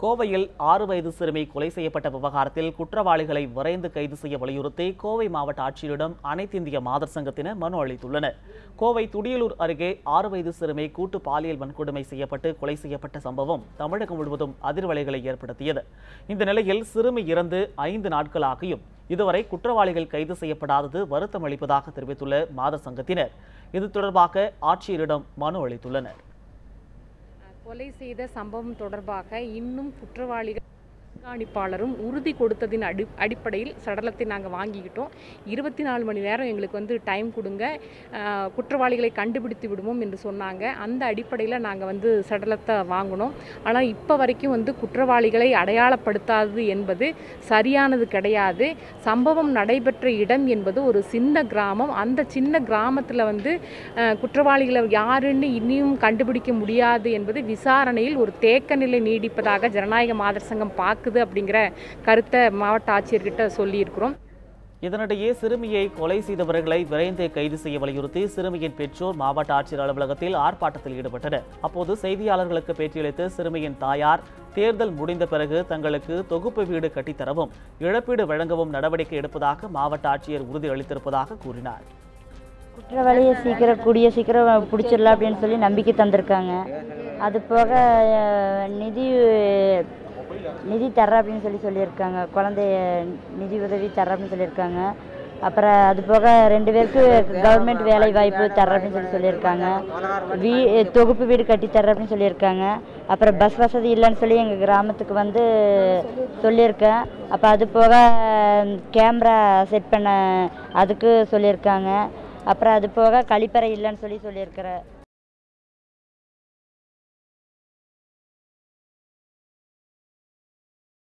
கோவையில் ஆறு வயது சிறுமி கொலை செய்யப்பட்ட விவகாரத்தில் குற்றவாளிகளை விரைந்து கைது செய்ய வலியுறுத்தி கோவை மாவட்ட ஆட்சியரிடம் அனைத்திந்திய மாதர் சங்கத்தினர் மனு அளித்துள்ளனர். கோவை துடியலூர் அருகே ஆறு வயது சிறுமி கூட்டு பாலியல் வன்கொடுமை செய்யப்பட்டு கொலை செய்யப்பட்ட சம்பவம் தமிழகம் முழுவதும் அதிர்வலைகளை ஏற்படுத்தியது. இந்த நிலையில் சிறுமி இறந்து ஐந்து நாட்களாகியும் இதுவரை குற்றவாளிகள் கைது செய்யப்படாதது வருத்தம் அளிப்பதாக தெரிவித்துள்ள மாதர் சங்கத்தினர். இது தொடர்பாக ஆட்சியரிடம் மனு அளித்துள்ளனர். கொலை செய்த சம்பவம் தொடர்பாக இன்னும் குற்றவாளிகள் கண்காணிப்பாளரும் உறுதி கொடுத்ததின் அடி அடிப்படையில் சடலத்தை நாங்கள் வாங்கிக்கிட்டோம். இருபத்தி நாலு மணி நேரம் எங்களுக்கு வந்து டைம் கொடுங்க. குற்றவாளிகளை கண்டுபிடித்து விடுவோம் என்று சொன்னாங்க. அந்த அடிப்படையில் நாங்கள் வந்து சடலத்தை வாங்கினோம். ஆனால் இப்போ வரைக்கும் வந்து குற்றவாளிகளை அடையாளப்படுத்தாதது என்பது சரியானது கிடையாது. சம்பவம் நடைபெற்ற இடம் என்பது ஒரு சின்ன கிராமம். அந்த சின்ன கிராமத்தில் வந்து குற்றவாளிகளை யாருன்னு இனியும் கண்டுபிடிக்க முடியாது என்பது விசாரணையில் ஒரு தேக்க நிலை நீடிப்பதாக ஜனநாயக மாதர் சங்கம் பார்க்குது அப்படிங்கிற கருத்தை மாவட்ட ஆட்சியர்கிட்ட சொல்லியிருக்கிறோம். இதனிடையே சிறுமியை கொலை செய்தவர்களை விரைந்து கைது செய்ய வலியுறுத்தி சிறுமியின் பெற்றோர் மாவட்ட ஆட்சியர் அலுவலகத்தில் ஆர்ப்பாட்டத்தில் ஈடுபட்டனர். அப்போது செய்தியாளர்களுக்கு பேட்டியளித்த சிறுமியின் தாயார் தேர்தல் முடிந்த பிறகு தங்களுக்கு தொகுப்பு வீடு கட்டித்தரவும் இழப்பீடு வழங்கவும் நடவடிக்கை எடுப்பதாக மாவட்ட ஆட்சியர் உறுதி அளித்திருப்பதாக கூறினார். குற்றவாளியை சீக்கிரம் கூடிய சீக்கிரம் பிடிச்சிடலாம் அப்படின்னு சொல்லி நம்பிக்கை தந்திருக்காங்க. அது போக நிதி நிதி தர அப்படின்னு சொல்லி சொல்லியிருக்காங்க. குழந்தைய நிதி உதவி தர்ற அப்படின்னு சொல்லியிருக்காங்க. அப்புறம் அது போக ரெண்டு பேருக்கு கவர்மெண்ட் வேலை வாய்ப்பு தர்ற அப்படின்னு சொல்லி சொல்லியிருக்காங்க. வீ தொகுப்பு வீடு கட்டி தர்ற அப்படின்னு சொல்லியிருக்காங்க. அப்புறம் பஸ் வசதி இல்லைன்னு சொல்லி எங்கள் கிராமத்துக்கு வந்து சொல்லியிருக்கேன். அப்போ அது போக கேமரா செட் பண்ண அதுக்கு சொல்லியிருக்காங்க. அப்புறம் அது போக கழிப்பறை இல்லைன்னு சொல்லி சொல்லியிருக்கிறேன்